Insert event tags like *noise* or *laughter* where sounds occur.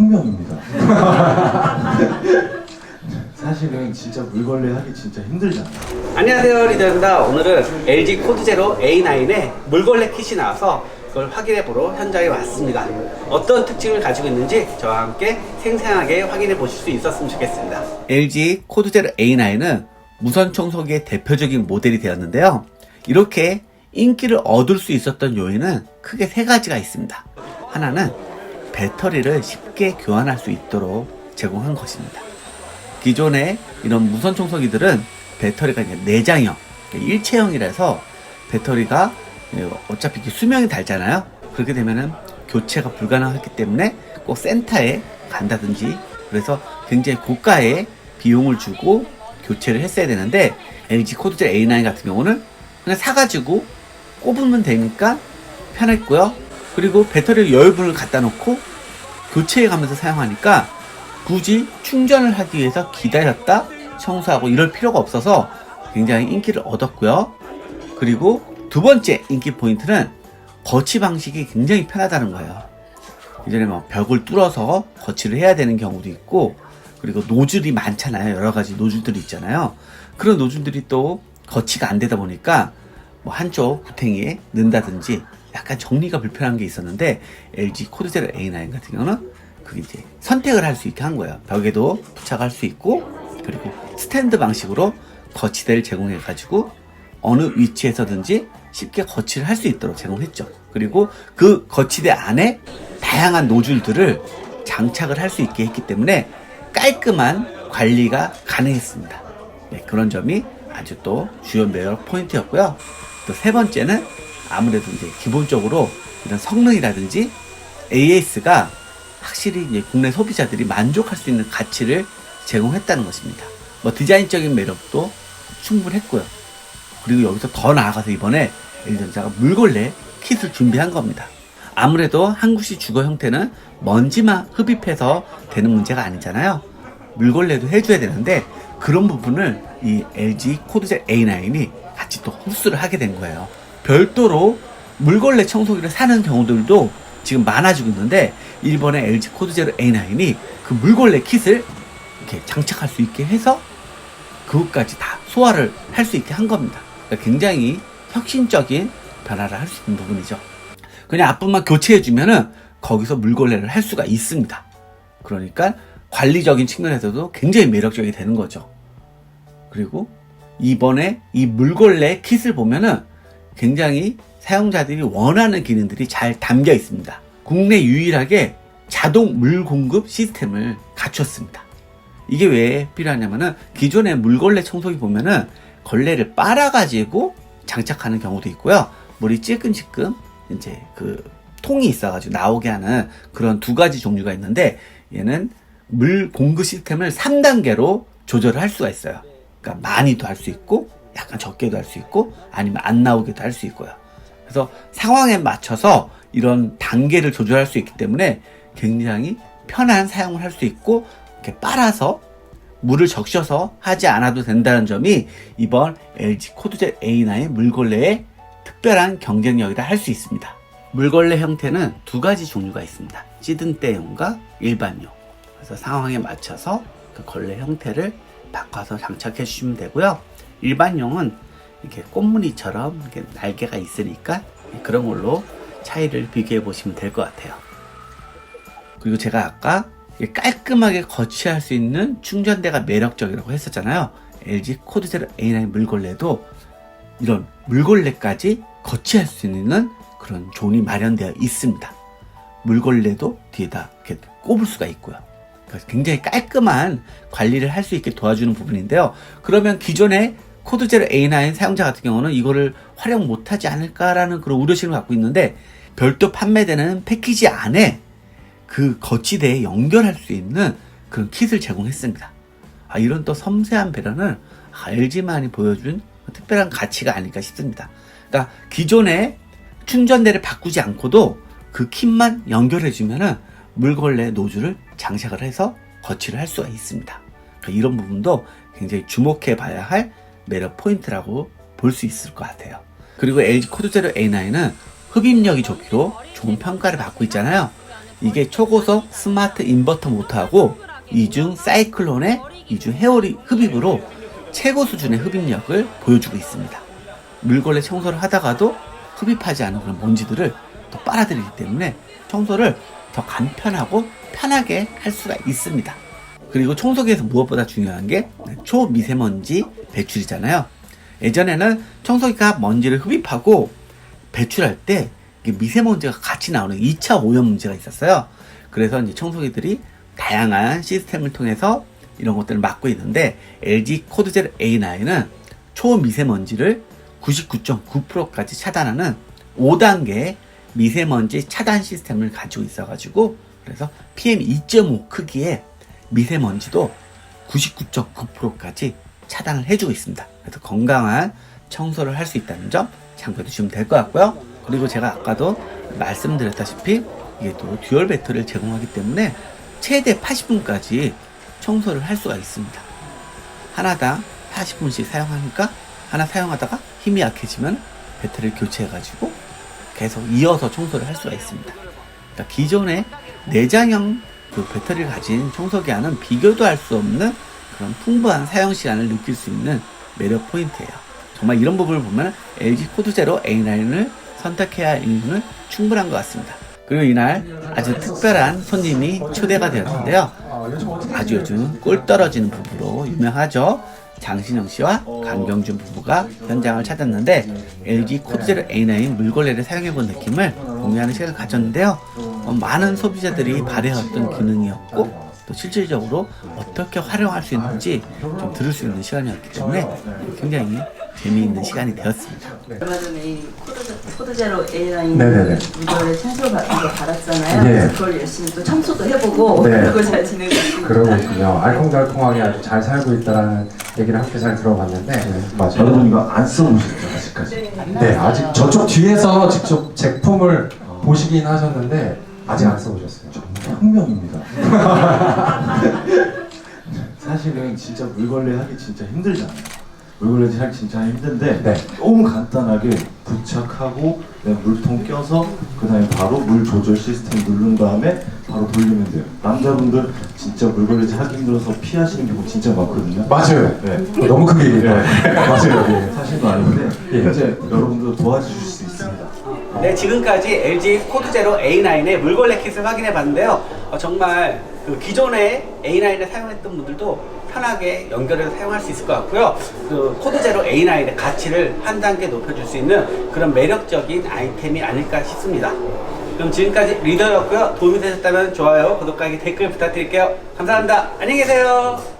혁명입니다. *laughs* 사실은 진짜 물걸레 하기 진짜 힘들잖아. 안녕하세요 리더입니다. 오늘은 LG 코드제로 A9에 물걸레 킷이 나와서 그걸 확인해 보러 현장에 왔습니다. 어떤 특징을 가지고 있는지 저와 함께 생생하게 확인해 보실 수 있었으면 좋겠습니다. LG 코드제로 A9은 무선 청소기의 대표적인 모델이 되었는데요. 이렇게 인기를 얻을 수 있었던 요인은 크게 세 가지가 있습니다. 하나는 배터리를 쉽게 교환할 수 있도록 제공한 것입니다 기존의 이런 무선 청소기들은 배터리가 내장형, 일체형이라서 배터리가 어차피 수명이 달잖아요. 그렇게 되면은 교체가 불가능하기 때문에 꼭 센터에 간다든지 그래서 굉장히 고가의 비용을 주고 교체를 했어야 되는데 LG 코드제 A9 같은 경우는 그냥 사가지고 꼽으면 되니까 편했고요. 그리고 배터리 여유분을 갖다 놓고 교체해 가면서 사용하니까 굳이 충전을 하기 위해서 기다렸다 청소하고 이럴 필요가 없어서 굉장히 인기를 얻었고요. 그리고 두 번째 인기 포인트는 거치 방식이 굉장히 편하다는 거예요. 이전에 뭐 벽을 뚫어서 거치를 해야 되는 경우도 있고 그리고 노즐이 많잖아요. 여러 가지 노즐들이 있잖아요. 그런 노즐들이 또 거치가 안 되다 보니까 뭐 한쪽 구탱이에 넣는다든지 약간 정리가 불편한 게 있었는데 LG 코드제로 A9 같은 경우는 그게 이제 선택을 할 수 있게 한 거예요. 벽에도 부착할 수 있고 그리고 스탠드 방식으로 거치대를 제공해 가지고 어느 위치에서든지 쉽게 거치를 할 수 있도록 제공했죠. 그리고 그 거치대 안에 다양한 노즐들을 장착을 할 수 있게 했기 때문에 깔끔한 관리가 가능했습니다. 네, 그런 점이 아주 또 주요 매력 포인트였고요. 또 세 번째는 아무래도 이제 기본적으로 이런 성능이라든지 AS가 확실히 이제 국내 소비자들이 만족할 수 있는 가치를 제공했다는 것입니다. 뭐 디자인적인 매력도 충분했고요. 그리고 여기서 더 나아가서 이번에 엘전자가 물걸레 킷을 준비한 겁니다. 아무래도 한국식 주거 형태는 먼지만 흡입해서 되는 문제가 아니잖아요. 물걸레도 해줘야 되는데 그런 부분을 이 LG 코드제 A9이 같이 또 흡수를 하게 된 거예요. 별도로 물걸레 청소기를 사는 경우들도 지금 많아지고 있는데 일본의 LG 코드제로 A9이 그 물걸레 킷을 이렇게 장착할 수 있게 해서 그것까지 다 소화를 할 수 있게 한 겁니다. 그러니까 굉장히 혁신적인 변화를 할 수 있는 부분이죠. 그냥 앞부분만 교체해주면은 거기서 물걸레를 할 수가 있습니다. 그러니까 관리적인 측면에서도 굉장히 매력적이 되는 거죠. 그리고 이번에 이 물걸레 킷을 보면은 굉장히 사용자들이 원하는 기능들이 잘 담겨 있습니다. 국내 유일하게 자동 물 공급 시스템을 갖췄습니다. 이게 왜 필요하냐면은 기존의 물걸레 청소기 보면은 걸레를 빨아가지고 장착하는 경우도 있고요. 물이 찔끔찔끔 이제 그 통이 있어가지고 나오게 하는 그런 두 가지 종류가 있는데 얘는 물 공급 시스템을 3단계로 조절을 할 수가 있어요. 그러니까 많이도 할 수 있고 약간 적게도 할 수 있고 아니면 안 나오게도 할 수 있고요. 그래서 상황에 맞춰서 이런 단계를 조절할 수 있기 때문에 굉장히 편한 사용을 할 수 있고 이렇게 빨아서 물을 적셔서 하지 않아도 된다는 점이 이번 LG 코드제 A9 물걸레의 특별한 경쟁력이라 할 수 있습니다. 물걸레 형태는 두 가지 종류가 있습니다. 찌든 때용과 일반용. 그래서 상황에 맞춰서 그 걸레 형태를 바꿔서 장착해 주시면 되고요. 일반용은 이렇게 꽃무늬처럼 이렇게 날개가 있으니까 그런 걸로 차이를 비교해 보시면 될 것 같아요. 그리고 제가 아까 깔끔하게 거치할 수 있는 충전대가 매력적이라고 했었잖아요. LG 코드제로 A9 물걸레도 이런 물걸레까지 거치할 수 있는 그런 존이 마련되어 있습니다. 물걸레도 뒤에다 이렇게 꼽을 수가 있고요. 굉장히 깔끔한 관리를 할 수 있게 도와주는 부분인데요. 그러면 기존의 코드 제로 A9 사용자 같은 경우는 이거를 활용 못하지 않을까라는 그런 우려심을 갖고 있는데 별도 판매되는 패키지 안에 그 거치대에 연결할 수 있는 그런 킷을 제공했습니다. 아, 이런 또 섬세한 배려는 아, LG만이 보여준 특별한 가치가 아닐까 싶습니다. 그러니까 기존의 충전대를 바꾸지 않고도 그 kit만 연결해주면은 물걸레 노즐을 장착을 해서 거치를 할 수가 있습니다. 그러니까 이런 부분도 굉장히 주목해 봐야 할 매력 포인트라고 볼 수 있을 것 같아요. 그리고 LG 코드 제로 A9은 흡입력이 좋기로 좋은 평가를 받고 있잖아요. 이게 초고속 스마트 인버터 모터하고 이중 사이클론의 이중 헤어리 흡입으로 최고 수준의 흡입력을 보여주고 있습니다. 물걸레 청소를 하다가도 흡입하지 않은 그런 먼지들을 또 빨아들이기 때문에 청소를 더 간편하고 편하게 할 수가 있습니다. 그리고 청소기에서 무엇보다 중요한 게 초미세먼지 배출이잖아요. 예전에는 청소기가 먼지를 흡입하고 배출할 때 미세먼지가 같이 나오는 2차 오염 문제가 있었어요. 그래서 이제 청소기들이 다양한 시스템을 통해서 이런 것들을 막고 있는데 LG 코드젤 A9은 초미세먼지를 99.9%까지 차단하는 5단계 미세먼지 차단 시스템을 가지고 있어가지고 그래서 PM2.5 크기의 미세먼지도 99.9%까지 차단을 해주고 있습니다. 그래서 건강한 청소를 할 수 있다는 점 참고해 주시면 될 것 같고요. 그리고 제가 아까도 말씀드렸다시피 이게 또 듀얼 배터리를 제공하기 때문에 최대 80분까지 청소를 할 수가 있습니다. 하나당 40분씩 사용하니까 하나 사용하다가 힘이 약해지면 배터리를 교체해가지고 계속 이어서 청소를 할 수가 있습니다. 그러니까 기존의 내장형 그 배터리를 가진 청소기와는 비교도 할 수 없는 그런 풍부한 사용 시간을 느낄 수 있는 매력 포인트예요. 정말 이런 부분을 보면 LG 코드 제로 A9을 선택해야 할 이유는 충분한 것 같습니다. 그리고 이날 아주 특별한 손님이 초대가 되었는데요. 아주 요즘 꿀 떨어지는 부부로 유명하죠. 장신영 씨와 강경준 부부가 현장을 찾았는데 LG 코드제로 A9 물걸레를 사용해본 느낌을 공유하는 시간을 가졌는데요. 어, 많은 소비자들이 바래왔던 기능이었고 또 실질적으로 어떻게 활용할 수 있는지 좀 들을 수 있는 시간이었기 때문에 굉장히 재미있는 시간이 되었습니다. 얼마 전에 이 코드, A9 네네네. 이거를 청소 받은 거 받았잖아요. 예. 그래서 그걸 열심히 또 청소도 해보고 네. 그리고 잘 지내고 있습니다. 그러고 있군요. 알콩달콩하게 아주 잘 살고 있다라는 얘기를 함께 잘 들어봤는데 맞아요. 여러분 이거 안 써보셨죠 아직까지? 네, 아직 저쪽 뒤에서 직접 제품을 보시긴 하셨는데 아직 안 써보셨어요. 혁명입니다. *laughs* 사실은 진짜 물걸레 하기 진짜 힘들잖아요. 물걸레 하기 진짜 힘든데 네. 너무 간단하게 부착하고 그냥 물통 껴서 그 다음에 바로 물 조절 시스템 누른 다음에 바로 돌리면 돼요. 남자분들 진짜 물걸레 하기 힘들어서 피하시는 경우 진짜 많거든요. 맞아요. 네. 너무 크게 얘기해요. 맞아요. 예. 사실도 아닌데 예. 이제 여러분들 도와주실 수. 네, 지금까지 LG 코드 제로 A9의 물걸레 킷을 확인해 봤는데요. 어, 정말 그 기존의 A9을 사용했던 분들도 편하게 연결해서 사용할 수 있을 것 같고요. 그 코드 제로 A9의 가치를 한 단계 높여줄 수 있는 그런 매력적인 아이템이 아닐까 싶습니다. 그럼 지금까지 리더였고요. 도움이 되셨다면 좋아요, 구독하기, 댓글 부탁드릴게요. 감사합니다. 안녕히 계세요.